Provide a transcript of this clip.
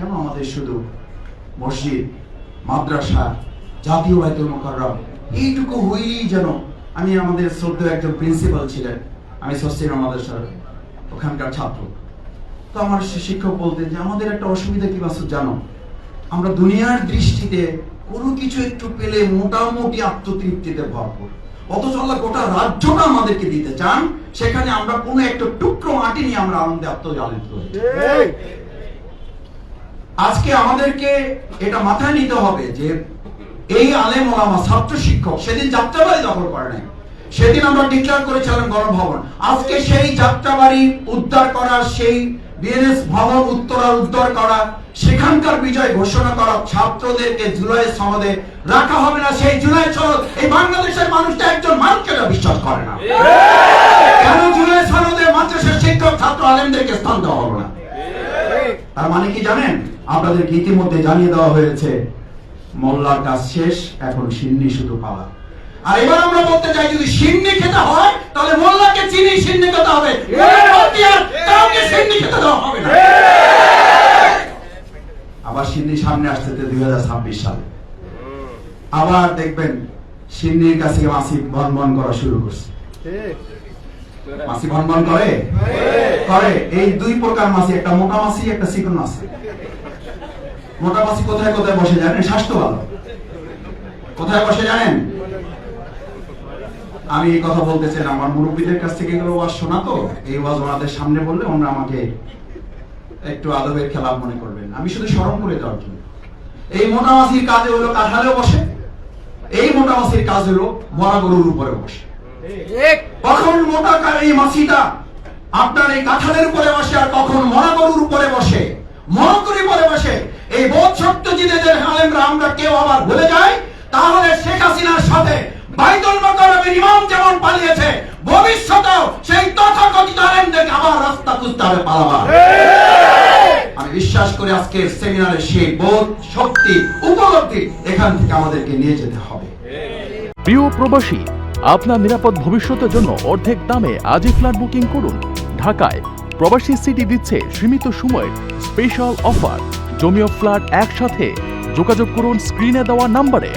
কেন আমাদের শুধু মসজিদ, মাদ্রাসা, জাতীয় বাইতুল মোকাররম, এইটুকু হইলেই যেন আমি আমাদের শ্রদ্ধা একজন প্রিন্সিপাল ছিলেন, আমি সস্তিনা মাদ্রাসার ওখানকার ছাত্র। তো আমার শিক্ষক বলতেন যে, আমাদের একটা অসুবিধা কি বাসু জানো? আমরা দুনিয়ার দৃষ্টিতে কোনো কিছু একটু পেলে মোটামুটি আত্মতৃপ্তিতে ভরপুর অথচ আল্লাহ গোটা রাজ্যটা আমাদেরকে দিতে চান, সেখানে আমরা কোনো একটা টুকরো মাটি নিয়ে আমরা আনন্দে আত্মজালিত হই। আজকে আমাদেরকে এটা মাথায় নিতে হবে যে এই আলেম ওলামা, ছাত্র শিক্ষক, সেদিন যাত্রাবাড়ি দখল করে নাই। সেদিন আমরা ডিক্লেয়ার করেছিলাম গণভবন আজকে সেই যাত্রাবাড়ি উদ্ধার করা, সেই বিএনএস ভবন উত্তরা উদ্ধার করা, সেখানকার বিজয় ঘোষণা করা ছাত্রদেরকে জুলাই রাখা হবে না। সেই জুলাই সনদ এই বাংলাদেশের মানুষটা একজন মানুষকে বিশ্বাস করে না। তার মানে কি জানেন? আপনাদেরকে ইতিমধ্যে জানিয়ে দেওয়া হয়েছে মোল্লার কাজ শেষ এখন সিন্নি শুধু পাওয়া আর এবার আমরা বলতে চাই যদি সিন্নি খেতে হয় তাহলে মোল্লাকে চিনি সিন্নি খেতে হবে। কাউকে সিন্নি খেতে দেওয়া হবে না। আবার সিন্নি সামনে আসছে দুই হাজার ছাব্বিশ সালে। আবার দেখবেন সিন্নির কাছে মাসি ভন ভন করা শুরু করছে। মাসি ভন ভন করে করে এই দুই প্রকার মাছি একটা মোটা মাছি একটা চিকন মাছি। মোটা মাছি কোথায় কোথায় বসে জানেন? স্বাস্থ্য ভালো। কোথায় বসে জানেন? আমি এই কথা বলতে চাই আমার মুরব্বীদের কাছ থেকে এগুলো ওয়াজ শোনা তো? এই ওয়াজ ওনাদের সামনে বললে ওনারা আমাকে একটু আদবের খেলাপ মনে করবেন। আমি শুধু স্মরণ করে দেওয়ার জন্য। এই মোটা মাছির কাজে হলো কাঁঠালেও বসে এই মোটা মাছির কাজ হলো মরা গরুর উপরে বসে। কখন মোটা এই মাছিটা আপনার এই কাঁঠালের উপরে বসে আর কখন মরা গরুর উপরে বসে মরকরি উপরে বসে, এই বোধ জিনেদের আলেমরা, আমরা কেউ আবার ভুলে যাই, তাহলে শেখ হাসিনার সাথে বাইতুল মোকাররমের ইমাম যেমন পালিয়েছে, ভবিষ্যতেও সেই তথাকথিত আলেমদেরকে আবার রাস্তা খুঁজতে হবে পালাবার। আমি বিশ্বাস করি আজকের সেমিনারে সেই বোধ, শক্তি, উপলব্ধি এখান থেকে আমাদেরকে নিয়ে যেতে হবে। প্রিয় প্রবাসী, আপনার নিরাপদ ভবিষ্যতের জন্য অর্ধেক দামে আজই ফ্ল্যাট বুকিং করুন। ঢাকায় প্রবাসী সিটি দিচ্ছে সীমিত সময়ের স্পেশাল অফার জমিও ফ্ল্যাট একসাথে। যোগাযোগ করুন স্ক্রিনে দেওয়া নাম্বারে।